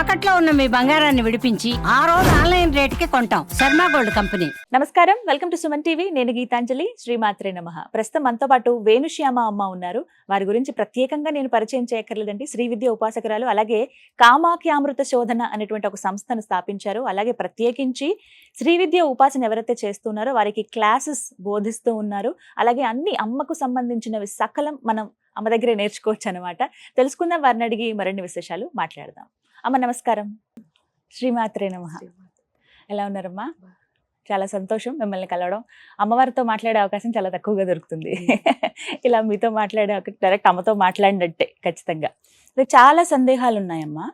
తాకట్లో ఉన్న మీ బంగారాన్ని విడిపించి ఆ రోజు ఆన్లైన్ రేటుకి కొంటాం. Sharma gold company. నమస్కారం. Welcome to Suman TV. నేను గీతాంజలి శ్రీమాత్రే నమ. ప్రస్తుతం మనతో పాటు వేణుశ్యామ అమ్మ ఉన్నారు. వారి గురించి ప్రత్యేకంగా నేను పరిచయం చేయక్కర్లేదండి. శ్రీ విద్య ఉపాసకురాలు అలాగే కామాఖ్యామృత శోధన అనేటువంటి ఒక సంస్థను స్థాపించారు. అలాగే ప్రత్యేకించి శ్రీ విద్య ఉపాసన ఎవరైతే చేస్తున్నారో వారికి క్లాసెస్ బోధిస్తూ ఉన్నారు. అలాగే అన్ని అమ్మకు సంబంధించినవి సకలం మనం అమ్మ దగ్గరే నేర్చుకోవచ్చు అనమాట తెలుసుకుందాం వారిని అడిగి మరిన్ని విశేషాలు మాట్లాడదాం. అమ్మ నమస్కారం. శ్రీమాత్రే నమ. ఎలా ఉన్నారమ్మా? చాలా సంతోషం మిమ్మల్ని కలవడం. అమ్మవారితో మాట్లాడే అవకాశం చాలా తక్కువగా దొరుకుతుంది. ఇలా మీతో మాట్లాడే డైరెక్ట్ అమ్మతో మాట్లాడినట్టే ఖచ్చితంగా. చాలా సందేహాలు ఉన్నాయమ్మా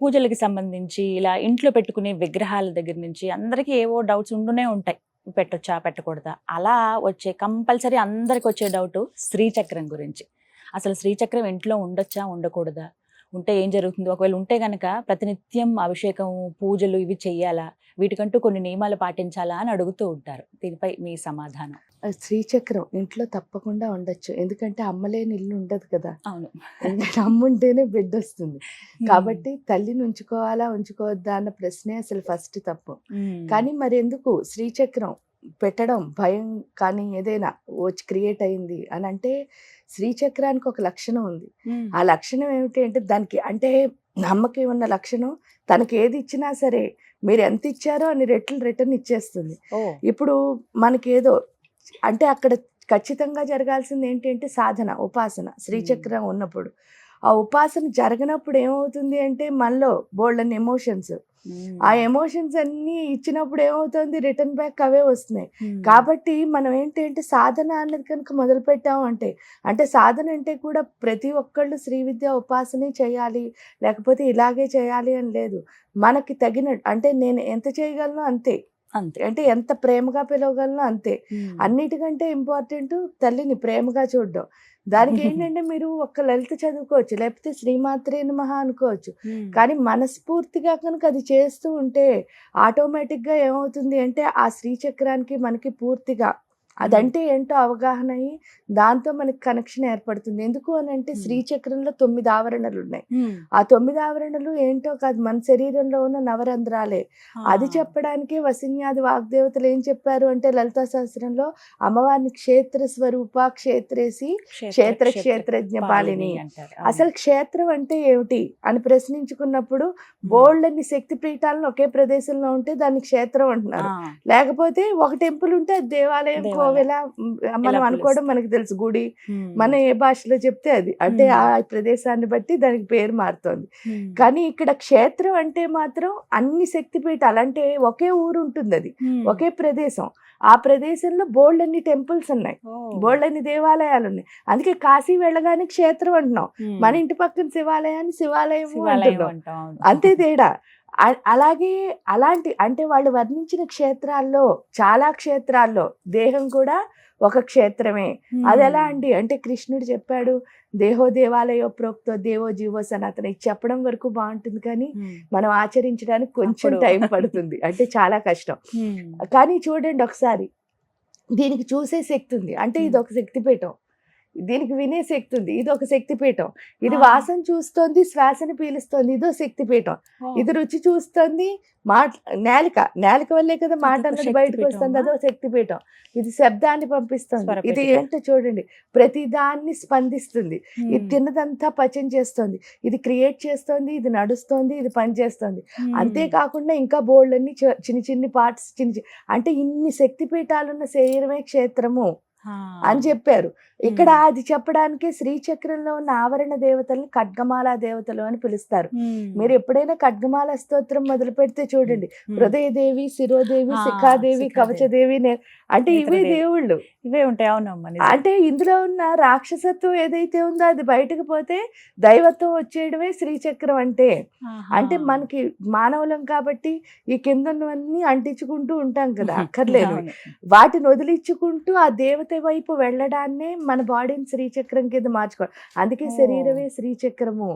పూజలకి సంబంధించి ఇలా ఇంట్లో పెట్టుకునే విగ్రహాల దగ్గర నుంచి అందరికీ ఏవో డౌట్స్ ఉంటూనే ఉంటాయి. పెట్టొచ్చా పెట్టకూడదా? అలా వచ్చే కంపల్సరీ అందరికి వచ్చే డౌట్ శ్రీచక్రం గురించి. అసలు శ్రీచక్రం ఇంట్లో ఉండొచ్చా ఉండకూడదా? ఉంటే ఏం జరుగుతుంది? ఒకవేళ ఉంటే గనక ప్రతినిత్యం అభిషేకం పూజలు ఇవి చెయ్యాలా? వీటికంటూ కొన్ని నియమాలు పాటించాలా అని అడుగుతూ ఉంటారు. దీనిపై మీ సమాధానం. శ్రీచక్రం ఇంట్లో తప్పకుండా ఉండొచ్చు. ఎందుకంటే అమ్మలేని ఇల్లు ఉండదు కదా. అవును. ఎందుకంటే అమ్మ ఉంటేనే బిడ్డ వస్తుంది. కాబట్టి తల్లిని ఉంచుకోవాలా ఉంచుకోవద్దా అన్న ప్రశ్నే అసలు ఫస్ట్ తప్పు. కానీ మరి ఎందుకు శ్రీచక్రం పెట్టడం భయం కానీ ఏదైనా వచ్చి క్రియేట్ అయింది అని అంటే శ్రీచక్రానికి ఒక లక్షణం ఉంది. ఆ లక్షణం ఏమిటి అంటే దానికి అంటే అమ్మకి ఉన్న లక్షణం? తనకి ఏది ఇచ్చినా సరే మీరు ఎంత ఇచ్చారో అన్ని రెట్లు రిటర్న్ ఇచ్చేస్తుంది. ఇప్పుడు మనకేదో అంటే అక్కడ ఖచ్చితంగా జరగాల్సింది ఏంటి అంటే సాధన ఉపాసన శ్రీచక్రం ఉన్నప్పుడు. ఆ ఉపాసన జరగనప్పుడు ఏమవుతుంది అంటే మనలో బోల్డన్ ఎమోషన్స్. ఆ ఎమోషన్స్ అన్ని ఇచ్చినప్పుడు ఏమవుతుంది? రిటర్న్ బ్యాక్ అవే వస్తున్నాయి. మ్మ్. కాబట్టి మనం ఏంటి అంటే సాధన అన్నది కనుక మొదలు పెట్టాము అంటే అంటే సాధన అంటే కూడా ప్రతి ఒక్కళ్ళు శ్రీ విద్య ఉపాసనే చేయాలి లేకపోతే ఇలాగే చేయాలి అని లేదు. మనకి తగిన అంటే నేను ఎంత చేయగలను? అంతే. అంతే. అంటే ఎంత ప్రేమగా పిలవగలను? అంతే. మ్మ్. అన్నిటికంటే ఇంపార్టెంట్ తల్లిని ప్రేమగా చూడడం. దానికి ఏంటంటే మీరు ఒక్క లలిత చదువుకోవచ్చు లేకపోతే శ్రీమాత్రే నమః అనుకోవచ్చు. కానీ మనస్ఫూర్తిగా కనుక అది చేస్తూ ఉంటే ఆటోమేటిక్గా ఏమవుతుంది అంటే ఆ శ్రీచక్రానికి మనకి పూర్తిగా అదంటే ఏంటో అవగాహన అయ్యి దాంతో మనకి కనెక్షన్ ఏర్పడుతుంది. ఎందుకు అని అంటే. శ్రీచక్రంలో తొమ్మిది ఆవరణలు ఉన్నాయి. ఆ తొమ్మిది ఆవరణలు ఏంటో కాదు మన శరీరంలో ఉన్న నవరంధ్రాలే. అది. చెప్పడానికే వసిన్యాది వాగ్దేవతలు ఏం చెప్పారు అంటే లలితా సహస్రంలో అమ్మవారిని క్షేత్ర స్వరూప క్షేత్రేసి క్షేత్ర క్షేత్రజ్ఞ పాలిని అసలు క్షేత్రం అంటే ఏమిటి అని ప్రశ్నించుకున్నప్పుడు బోల్డ్ అన్ని శక్తి పీఠాలను ఒకే ప్రదేశంలో ఉంటే దాన్ని క్షేత్రం అంటున్నారు. లేకపోతే ఒక టెంపుల్ ఉంటే దేవాలయం మ్, మనం అనుకోవడం మనకి తెలుసు. గుడి మన ఏ భాషలో చెప్తే అది. అంటే. ఆ ప్రదేశాన్ని బట్టి దానికి పేరు మారుతోంది. కానీ ఇక్కడ క్షేత్రం అంటే మాత్రం అన్ని శక్తి పీఠాలు అంటే ఒకే ఊరు ఉంటుంది అది. ఒకే ప్రదేశం. ఆ ప్రదేశంలో బోల్డ్ అన్ని టెంపుల్స్ ఉన్నాయి. బోల్డ్ అన్ని దేవాలయాలు ఉన్నాయి అందుకే కాశీ వెళ్ళగానే క్షేత్రం అంటున్నాం. మన ఇంటి పక్కన శివాలయాన్ని శివాలయం అంటున్నాం. అంతే తేడా. అలాగే అలాంటి అంటే వాళ్ళు వర్ణించిన క్షేత్రాల్లో చాలా క్షేత్రాల్లో దేహం కూడా ఒక క్షేత్రమే. అది ఎలా అండి? అంటే కృష్ణుడు చెప్పాడు దేహో దేవాలయో ప్రోక్తో దేవో జీవో సనాతన ఇది చెప్పడం వరకు బాగుంటుంది కానీ. మనం ఆచరించడానికి కొంచెం. టైం పడుతుంది. అంటే చాలా కష్టం. కానీ చూడండి ఒకసారి దీనికి చూసే శక్తి ఉంది. అంటే ఇది ఒక శక్తిపీఠం. దీనికి వినే శక్తి ఉంది ఇది ఒక శక్తిపీఠం ఇది. వాసన చూస్తోంది శ్వాసని పీలుస్తోంది ఇదో శక్తిపీఠం. ఇది రుచి చూస్తుంది మాట నేలిక నేలిక వల్లే కదా మాట అన్నది బయటకు? వస్తుంది అదో శక్తిపీఠం ఇది శబ్దాన్ని పంపిస్తుంది ఇది. ఏంటో చూడండి ప్రతి దాన్ని స్పందిస్తుంది ఇది. తిన్నదంతా పచం చేస్తుంది ఇది క్రియేట్ చేస్తోంది ఇది నడుస్తోంది ఇది పని చేస్తుంది మ్మ్. అంతేకాకుండా ఇంకా బోల్డ్ అన్ని చిన్న చిన్ని పార్ట్స్ చిన్న అంటే ఇన్ని శక్తిపీఠాలున్న శరీరమే క్షేత్రము. అని చెప్పారు ఇక్కడ. అది చెప్పడానికే శ్రీచక్రంలో ఉన్న ఆవరణ దేవతల్ని ఖడ్గమాల దేవతలు అని పిలుస్తారు. మీరు ఎప్పుడైనా ఖడ్గమాల స్తోత్రం మొదలు పెడితే చూడండి. హృదయదేవి శిరోదేవి శిఖాదేవి. కవచదేవి అంటే ఇవే. దేవుళ్ళు ఇవే ఉంటాయి అవునమ్మా. అంటే ఇందులో ఉన్న రాక్షసత్వం ఏదైతే ఉందో అది బయటకు పోతే దైవత్వం వచ్చేయడమే శ్రీచక్రం అంటే. అంటే మనకి మానవులం కాబట్టి ఈ కింద ఉన్నవన్నీ అంటించుకుంటూ ఉంటాం కదా అక్కర్లేదు. వాటిని వదిలించుకుంటూ ఆ దేవత వైపు వెళ్ళడాన్నే మన బాడీని శ్రీచక్రం కింద మార్చుకోవాలి అందుకే. శరీరమే శ్రీచక్రము.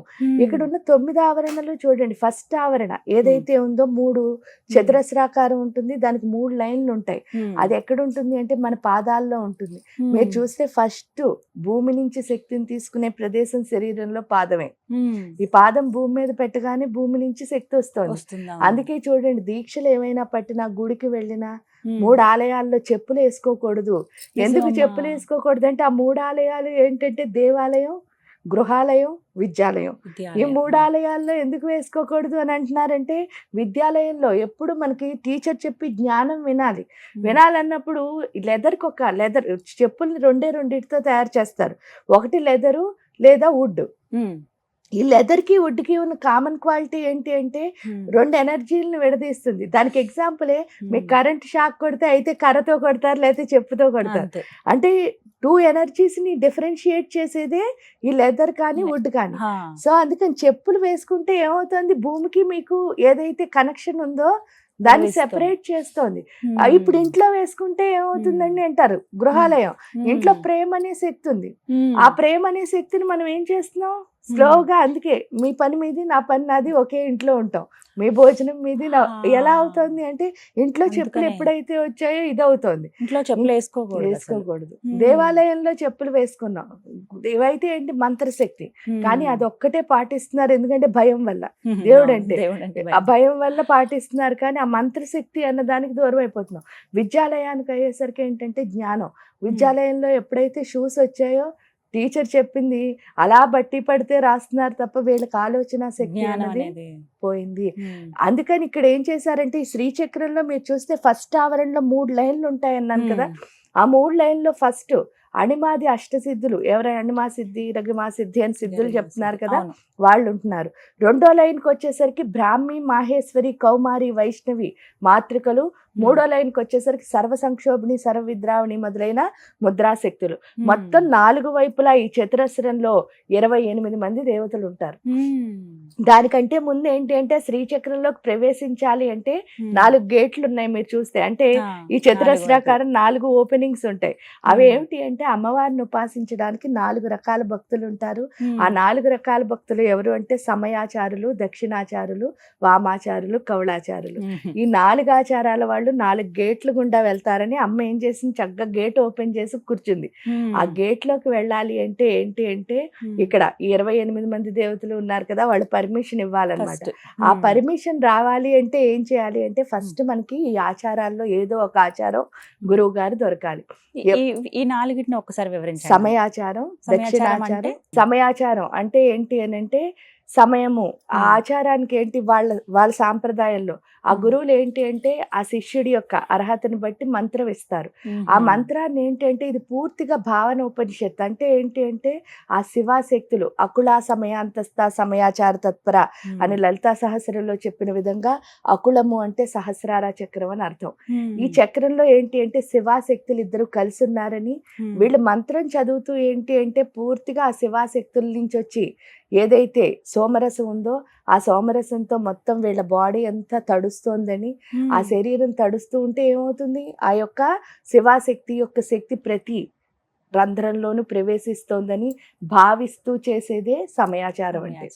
ఇక్కడ ఉన్న తొమ్మిది ఆవరణలు చూడండి ఫస్ట్ ఆవరణ ఏదైతే ఉందో మూడు చతురస్రాకారం ఉంటుంది దానికి మూడు లైన్లు ఉంటాయి. అది ఎక్కడ ఉంటుంది అంటే మన పాదాల్లో ఉంటుంది. మీరు చూస్తే ఫస్ట్ భూమి నుంచి శక్తిని తీసుకునే ప్రదేశం శరీరంలో పాదమే. ఈ పాదం భూమి మీద పెట్టగానే భూమి నుంచి శక్తి వస్తుంది అందుకే చూడండి దీక్షలు ఏమైనా పట్టినా గుడికి వెళ్ళినా. మూడు ఆలయాల్లో చెప్పులు వేసుకోకూడదు ఎందుకు. చెప్పులు వేసుకోకూడదు అంటే ఆ మూడు ఆలయాలు ఏంటంటే దేవాలయం గృహాలయం విద్యాలయం ఈ విద్యాలయం. మూడు ఆలయాల్లో ఎందుకు వేసుకోకూడదు అని అంటున్నారంటే విద్యాలయంలో ఎప్పుడు మనకి టీచర్ చెప్పి జ్ఞానం వినాలి. వినాలన్నప్పుడు లెదర్కి ఒక లెదర్ చెప్పుల్ని రెండే రెండింటితో తయారు చేస్తారు ఒకటి లెదరు లేదా వుడ్. ఈ లెదర్కి వుడ్కి ఉన్న కామన్ క్వాలిటీ ఏంటి అంటే. రెండు ఎనర్జీలను విడదీస్తుంది దానికి ఎగ్జాంపులే మీకు. కరెంట్ షాక్ కొడితే అయితే కర్రతో కొడతారు లేకపోతే చెప్పుతో కొడతారు. అంటే టూ ఎనర్జీస్ని డిఫరెన్షియేట్ చేసేదే ఈ లెదర్ కానీ వుడ్ కానీ. సో అందుకని చెప్పులు వేసుకుంటే ఏమవుతుంది భూమికి మీకు ఏదైతే కనెక్షన్ ఉందో దాన్ని. సెపరేట్ చేస్తోంది ఇప్పుడు ఇంట్లో వేసుకుంటే ఏమవుతుందండి అంటారు గృహాలయం. ఇంట్లో ప్రేమ అనే శక్తి ఉంది. ఆ ప్రేమ అనే శక్తిని మనం ఏం చేస్తున్నాం స్లోగా అందుకే మీ పని మీది నా పని నాది ఒకే ఇంట్లో ఉంటాం మీ భోజనం మీది. ఎలా అవుతుంది అంటే ఇంట్లో చెప్పులు. ఎప్పుడైతే వచ్చాయో ఇది అవుతుంది ఇంట్లో చెప్పులు వేసుకోకూడదు. వేసుకోకూడదు. దేవాలయంలో చెప్పులు వేసుకున్నాం ఇవైతే ఏంటి మంత్రశక్తి. కానీ అది ఒక్కటే పాటిస్తున్నారు ఎందుకంటే భయం వల్ల. దేవుడు అంటే ఆ భయం వల్ల పాటిస్తున్నారు కానీ ఆ మంత్రశక్తి అన్న దానికి దూరం అయిపోతున్నాం విద్యాలయానికి అయ్యేసరికి ఏంటంటే జ్ఞానం విద్యాలయంలో ఎప్పుడైతే షూస్ వచ్చాయో టీచర్ చెప్పింది అలా బట్టి పడితే రాస్తున్నారు తప్ప వీళ్ళకి ఆలోచన శక్తి అనేది పోయింది. అందుకని ఇక్కడ ఏం చేశారంటే ఈ శ్రీచక్రంలో మీరు చూస్తే ఫస్ట్ ఆవరణలో మూడు లైన్లు ఉంటాయన్నాను కదా. ఆ మూడు లైన్లో ఫస్ట్ అణిమాది అష్టసిద్ధులు ఎవరైనా అణిమా సిద్ధి రగిమా సిద్ధి అని సిద్ధులు చెప్తున్నారు కదా. వాళ్ళు ఉంటున్నారు రెండో లైన్కి వచ్చేసరికి బ్రాహ్మి మాహేశ్వరి కౌమారి వైష్ణవి మాతృకలు మూడో లైన్కి వచ్చేసరికి సర్వ సంక్షోభిణి సర్వ విద్రావణి మొదలైన ముద్రాశక్తులు. మొత్తం నాలుగు వైపులా ఈ చతురస్రంలో ఇరవై ఎనిమిది మంది దేవతలు ఉంటారు. దానికంటే ముందు ఏంటి అంటే శ్రీచక్రంలోకి ప్రవేశించాలి అంటే. నాలుగు గేట్లు ఉన్నాయి మీరు చూస్తే అంటే ఈ చతురస్రాకారం నాలుగు ఓపెనింగ్స్ ఉంటాయి అవి. ఏమిటి అంటే అమ్మవారిని ఉపాసించడానికి నాలుగు రకాల భక్తులు ఉంటారు. ఆ నాలుగు రకాల భక్తులు ఎవరు అంటే సమయాచారులు దక్షిణాచారులు వామాచారులు కౌళాచారులు Hmm. ఈ నాలుగు ఆచారాల వాళ్ళు నాలుగు గేట్లు గుండా వెళ్తారని అమ్మ ఏం చేసింది చక్కగా గేట్ ఓపెన్ చేసి కూర్చుంది. ఆ గేట్లోకి వెళ్ళాలి అంటే ఏంటి అంటే. ఇక్కడ ఇరవై ఎనిమిది మంది దేవతలు ఉన్నారు కదా వాళ్ళు పర్మిషన్ ఇవ్వాలన్నమాట. ఆ. పర్మిషన్ రావాలి అంటే ఏం చేయాలి అంటే ఫస్ట్ మనకి ఈ ఆచారాల్లో ఏదో ఒక ఆచారం గురువు గారు దొరకాలి ఈ- ఈ- ఈ నాలుగిటిని ఒక్కసారి వివరించండి సమయాచారం దక్షిణాచారం? సమయాచారం అంటే ఏంటి అని అంటే సమయము ఆ. ఆచారానికి ఏంటి వాళ్ళ వాళ్ళ సాంప్రదాయంలో ఆ. గురువులు ఏంటి అంటే ఆ శిష్యుడి యొక్క అర్హతని బట్టి మంత్రం ఇస్తారు ఆ. మంత్రాన్ని ఏంటి అంటే ఇది పూర్తిగా భావన ఉపనిషత్ అంటే ఏంటి అంటే ఆ శివాశక్తులు అకులా సమయాంతస్థ సమయాచార తత్పర. అని లలితా సహస్రంలో చెప్పిన విధంగా అకులము అంటే సహస్రార చక్రం అని అర్థం. ఈ చక్రంలో ఏంటి అంటే శివాశక్తులు ఇద్దరు కలిసి ఉన్నారని. వీళ్ళు మంత్రం చదువుతూ ఏంటి అంటే పూర్తిగా ఆ శివాశక్తుల నుంచి వచ్చి ఏదైతే సోమరసం ఉందో ఆ సోమరసంతో మొత్తం వీళ్ళ బాడీ అంతా తడుస్తోందని. ఆ శరీరం తడుస్తూ ఉంటే ఏమవుతుంది ఆ యొక్క శివాశక్తి యొక్క శక్తి ప్రతి రంధ్రంలోనూ ప్రవేశిస్తోందని భావిస్తూ చేసేదే సమయాచారం అంటే.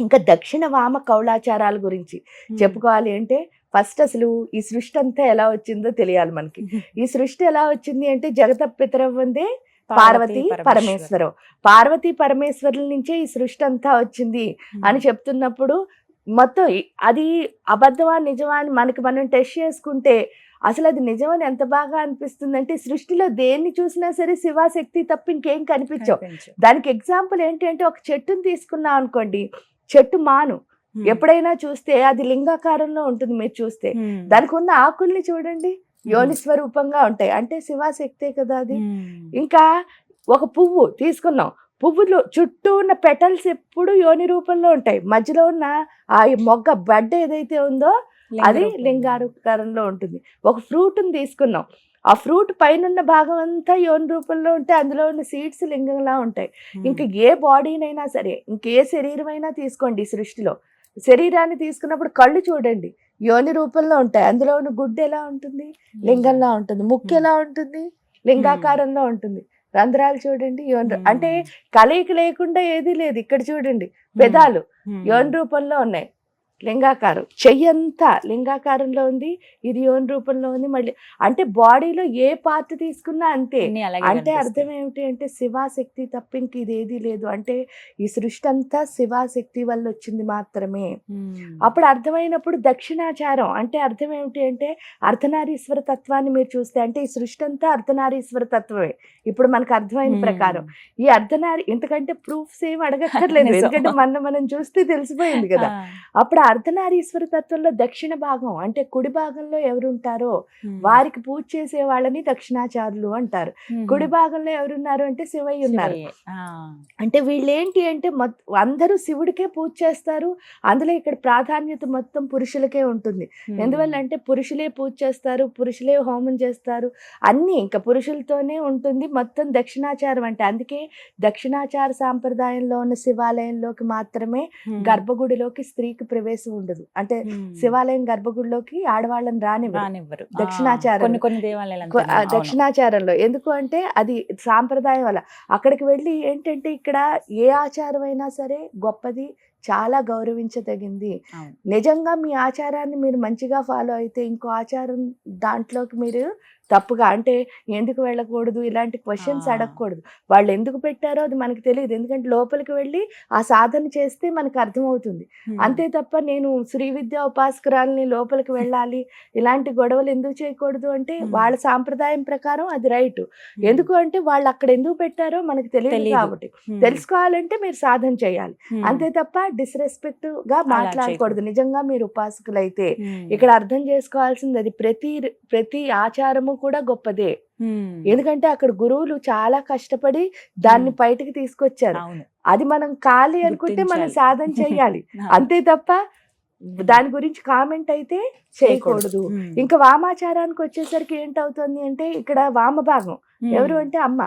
ఇంకా దక్షిణ వామ కౌళాచారాల గురించి. చెప్పుకోవాలి అంటే ఫస్ట్ అసలు ఈ సృష్టి అంతా ఎలా వచ్చిందో తెలియాలి మనకి ఈ సృష్టి ఎలా వచ్చింది అంటే జగత పితరవ్వందే పార్వతి పరమేశ్వరం పార్వతి పరమేశ్వరుల నుంచే ఈ సృష్టి అంతా వచ్చింది. అని చెప్తున్నప్పుడు మొత్తం అది అబద్ధమా నిజమా అని మనకి మనం టెస్ట్ చేసుకుంటే అసలు అది నిజమని ఎంత బాగా అనిపిస్తుంది అంటే సృష్టిలో దేన్ని చూసినా సరే శివాశక్తి తప్ప ఇంకేం కనిపించవు కనిపించు. దానికి ఎగ్జాంపుల్ ఏంటి అంటే ఒక చెట్టుని తీసుకున్నాం అనుకోండి చెట్టు మాను. ఎప్పుడైనా చూస్తే అది లింగాకారంలో ఉంటుంది మీరు చూస్తే. దానికి ఉన్న ఆకుల్ని చూడండి యోని స్వరూపంగా ఉంటాయి. అంటే శివాశక్తే కదా అది. ఇంకా ఒక పువ్వు తీసుకున్నాం. పువ్వులు చుట్టూ ఉన్న పెటల్స్ ఎప్పుడు యోని రూపంలో ఉంటాయి. మధ్యలో ఉన్న ఆ మొగ్గ బడ్డ ఏదైతే ఉందో అది లింగరూపం. లింగాకారంలో ఉంటుంది. ఒక ఫ్రూట్ని తీసుకున్నాం. ఆ ఫ్రూట్ పైన ఉన్న భాగం అంతా యోని రూపంలో ఉంటే అందులో ఉన్న సీడ్స్ లింగంలా ఉంటాయి. ఇంకా ఏ బాడీనైనా సరే ఇంకే శరీరం అయినా తీసుకోండి సృష్టిలో. శరీరాన్ని తీసుకున్నప్పుడు కళ్ళు చూడండి. యోని రూపంలో ఉంటాయి. అందులో ఉన్న గుడ్డు ఎలా ఉంటుంది? లింగంలా ఉంటుంది. ముక్కు ఎలా ఉంటుంది? లింగాకారంలో ఉంటుంది. రంధ్రాలు చూడండి. యోని. అంటే కలయిక లేకుండా ఏది లేదు. ఇక్కడ చూడండి. పెదాలు. యోన్ రూపంలో ఉన్నాయి. లింగాకారం చెయ్యంతా లింగాకారంలో ఉంది ఇది యోన్ రూపంలో ఉంది మళ్ళీ అంటే బాడీలో ఏ పార్ట్ తీసుకున్నా అంతే అంటే. అర్థం ఏమిటి అంటే శివాశక్తి తప్ప ఇంక ఇదేది లేదు అంటే ఈ సృష్టి అంతా శివాశక్తి వల్ల వచ్చింది మాత్రమే. అప్పుడు అర్థమైనప్పుడు దక్షిణాచారం అంటే అర్థం ఏమిటి అంటే అర్ధనారీశ్వర తత్వాన్ని మీరు చూస్తే అంటే ఈ సృష్టి అంతా అర్ధనారీశ్వర తత్వమే ఇప్పుడు మనకు అర్థమైన. ప్రకారం ఈ అర్ధనారి ఇంతకంటే ప్రూఫ్స్ ఏం అడగక్కర్లేదు. ఎందుకంటే మన మనం చూస్తే తెలిసిపోయింది కదా. అప్పుడు అర్ధనారీశ్వర తత్వంలో దక్షిణ భాగం అంటే కుడి భాగంలో ఎవరు ఉంటారో Hmm. వారికి పూజ చేసే వాళ్ళని దక్షిణాచారులు అంటారు. కుడి భాగంలో ఎవరున్నారు అంటే శివయ్య ఉన్నారు. అంటే వీళ్ళు ఏంటి అంటే అందరూ శివుడికే పూజ చేస్తారు అందులో ఇక్కడ ప్రాధాన్యత మొత్తం పురుషులకే ఉంటుంది. ఎందువల్ల అంటే పురుషులే పూజ చేస్తారు పురుషులే హోమం చేస్తారు అన్నీ ఇంకా పురుషులతోనే ఉంటుంది మొత్తం దక్షిణాచారం అంటే అందుకే దక్షిణాచార సాంప్రదాయంలో ఉన్న శివాలయంలోకి మాత్రమే. గర్భగుడిలోకి స్త్రీకి ప్రవేశం ఉండదు అంటే. శివాలయం గర్భగుడిలోకి ఆడవాళ్ళని రానివ్వరు దక్షిణాచారం. కొన్ని కొన్ని దేవాలయాలు. దక్షిణాచారంలో ఎందుకు అంటే అది సాంప్రదాయం వల్ల అక్కడికి వెళ్ళి ఏంటంటే ఇక్కడ ఏ ఆచారం అయినా సరే గొప్పది చాలా గౌరవించదగింది. నిజంగా మీ ఆచారాన్ని మీరు మంచిగా ఫాలో అయితే ఇంకో ఆచారం దాంట్లోకి మీరు తప్పుగా అంటే ఎందుకు వెళ్ళకూడదు ఇలాంటి క్వశ్చన్స్. అడగకూడదు వాళ్ళు ఎందుకు పెట్టారో అది మనకు తెలియదు ఎందుకంటే లోపలికి వెళ్ళి ఆ సాధన చేస్తే మనకు అర్థమవుతుంది. అంతే తప్ప నేను శ్రీ విద్యా ఉపాసకురాలని లోపలికి వెళ్ళాలి ఇలాంటి గొడవలు ఎందుకు చేయకూడదు అంటే. వాళ్ళ సాంప్రదాయం ప్రకారం అది రైట్. ఎందుకు అంటే వాళ్ళు అక్కడ ఎందుకు పెట్టారో మనకు తెలియదు. కాబట్టి. తెలుసుకోవాలంటే మీరు సాధన చేయాలి. అంతే తప్ప డిస్రెస్పెక్ట్గా మాట్లాడకూడదు నిజంగా మీరు ఉపాసకులైతే. ఇక్కడ అర్థం చేసుకోవాల్సింది అది ప్రతి ప్రతి ఆచారము కూడా గొప్పదే. ఎందుకంటే అక్కడ గురువులు చాలా కష్టపడి దాన్ని. బయటకు తీసుకొచ్చారు అది మనం ఖాళీ అనుకుంటే మనం. సాధన చేయాలి అంతే తప్ప దాని గురించి కామెంట్ అయితే చేయకూడదు. ఇంకా వామాచారానికి వచ్చేసరికి ఏంటవుతుంది అంటే ఇక్కడ వామ భాగం. ఎవరు అంటే అమ్మ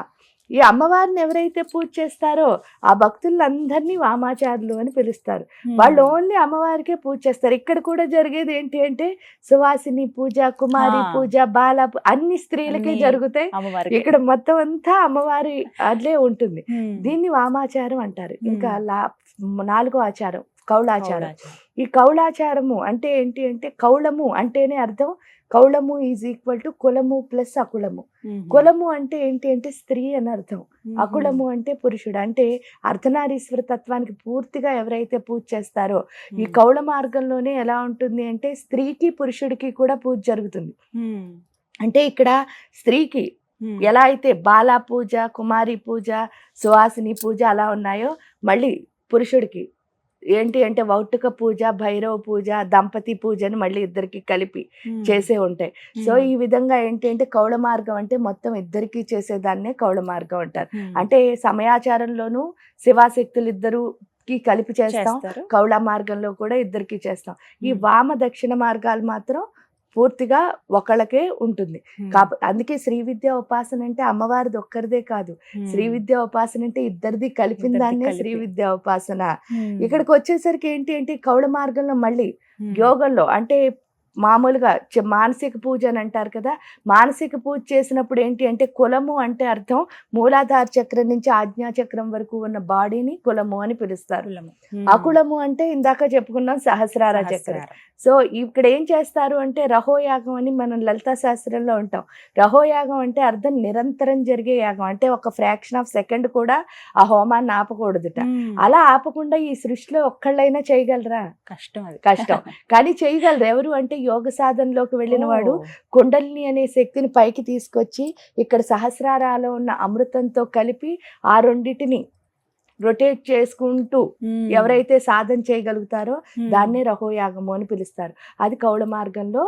ఈ అమ్మవారిని ఎవరైతే పూజ చేస్తారో ఆ భక్తులందరినీ వామాచారులు అని పిలుస్తారు. వాళ్ళు ఓన్లీ అమ్మవారికే పూజ చేస్తారు ఇక్కడ కూడా జరిగేది ఏంటి అంటే సువాసిని పూజ కుమారి. పూజ బాల అన్ని స్త్రీలకే జరుగుతాయి ఇక్కడ మొత్తం అంతా అమ్మవారి అట్లే ఉంటుంది. దీన్ని వామాచారం అంటారు. ఇంకా నాలుగో ఆచారం కౌలాచారం కౌలాచారం. ఈ కౌలాచారము అంటే ఏంటి అంటే కౌళము అంటేనే అర్థం కౌళము ఈజ్ ఈక్వల్ టు కులము ప్లస్ అకులము. కులము అంటే ఏంటి అంటే స్త్రీ అని అర్థం. అకులము అంటే పురుషుడు అంటే అర్ధనారీశ్వర తత్వానికి పూర్తిగా ఎవరైతే పూజ చేస్తారో ఈ. కౌళ మార్గంలోనే ఎలా ఉంటుంది అంటే స్త్రీకి పురుషుడికి కూడా పూజ జరుగుతుంది. అంటే ఇక్కడ స్త్రీకి. ఎలా అయితే బాలా పూజ కుమారి పూజ సువాసిని పూజ అలా ఉన్నాయో మళ్ళీ పురుషుడికి ఏంటి అంటే వౌట్టుక పూజ భైరవ పూజ దంపతి పూజని మళ్ళీ ఇద్దరికి కలిపి. చేసే ఉంటాయి సో. ఈ విధంగా ఏంటి అంటే కౌళ మార్గం అంటే మొత్తం ఇద్దరికి చేసేదాన్నే కౌళ మార్గం అంటారు. అంటే సమయాచారంలోనూ శివాశక్తులు ఇద్దరుకి కలిపి చేస్తాం కౌళ మార్గంలో కూడా ఇద్దరికి చేస్తాం ఈ. వామ దక్షిణ మార్గాలు మాత్రం పూర్తిగా ఒకళ్ళకే ఉంటుంది. కాప అందుకే శ్రీ విద్య ఉపాసన అంటే అమ్మవారిది ఒక్కరిదే కాదు. శ్రీ విద్య ఉపాసన అంటే ఇద్దరిది కలిపిన దాన్నే. శ్రీ విద్య ఉపాసన. ఇక్కడికి వచ్చేసరికి ఏంటి అంటే కౌళ మార్గంలో మళ్ళీ. యోగంలో అంటే మామూలుగా మానసిక పూజ అని అంటారు కదా మానసిక పూజ చేసినప్పుడు ఏంటి అంటే కులము అంటే అర్థం మూలాధార చక్రం నుంచి ఆజ్ఞా చక్రం వరకు ఉన్న బాడీని కులము అని పిలుస్తారు. కులము. అకులము అంటే ఇందాక చెప్పుకున్నాం సహస్రార చక్రం. సో ఇక్కడ ఏం చేస్తారు అంటే రహోయాగం అని మనం లలితా శాస్త్రంలో ఉంటాం. రహోయాగం అంటే అర్థం నిరంతరం జరిగే యాగం. అంటే ఒక ఫ్రాక్షన్ ఆఫ్ సెకండ్ కూడా ఆ హోమాన్ని ఆపకూడదుట. అలా ఆపకుండా ఈ సృష్టిలో ఒక్కళ్ళైనా చేయగలరా? కష్టం అది. కష్టం. కానీ చేయగలరు. ఎవరు అంటే యోగ సాధనలోకి వెళ్ళిన వాడు. కుండలిని అనే శక్తిని పైకి తీసుకొచ్చి ఇక్కడ సహస్రారాలో ఉన్న అమృతంతో కలిపి ఆ రెండిటిని రొటేట్ చేసుకుంటూ. ఎవరైతే సాధన చేయగలుగుతారో. దాన్నే రహోయాగము అని పిలుస్తారు అది కౌళ మార్గంలో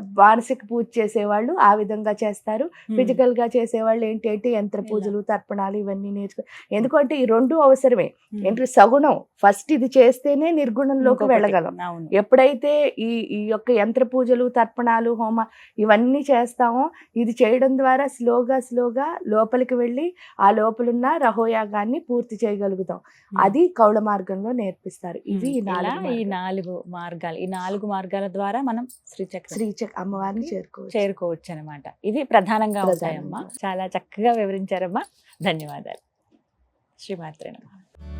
మానసిక పూజ చేసేవాళ్ళు ఆ విధంగా చేస్తారు. ఫిజికల్గా చేసేవాళ్ళు ఏంటి అంటే యంత్ర పూజలు తర్పణాలు ఇవన్నీ నేర్చుకో ఎందుకంటే ఈ రెండు అవసరమే. ఏంటి సగుణం. ఫస్ట్ ఇది చేస్తేనే నిర్గుణంలోకి. వెళ్ళగలం. ఎప్పుడైతే ఈ ఈ యొక్క యంత్ర పూజలు తర్పణాలు హోమ ఇవన్నీ చేస్తామో ఇది చేయడం ద్వారా స్లోగా స్లోగా లోపలికి వెళ్ళి ఆ లోపలున్న రహోయాగాన్ని పూర్తి చేయగలుగుతాం. అది కౌళ మార్గంలో నేర్పిస్తారు. ఇవి ఈ నాలుగు ఈ మార్గాలు. నాలుగు మార్గాలు. ఈ నాలుగు మార్గాల ద్వారా మనం శ్రీచక్రం శ్రీ చె- అమ్మవారిని చేరుకోవచ్చు చేరుకోవచ్చు. అనమాట ఇవి ప్రధానంగా. ఉంటాయమ్మా. చాలా చక్కగా వివరించారమ్మా. ధన్యవాదాలు. శ్రీమాత్రే నమః.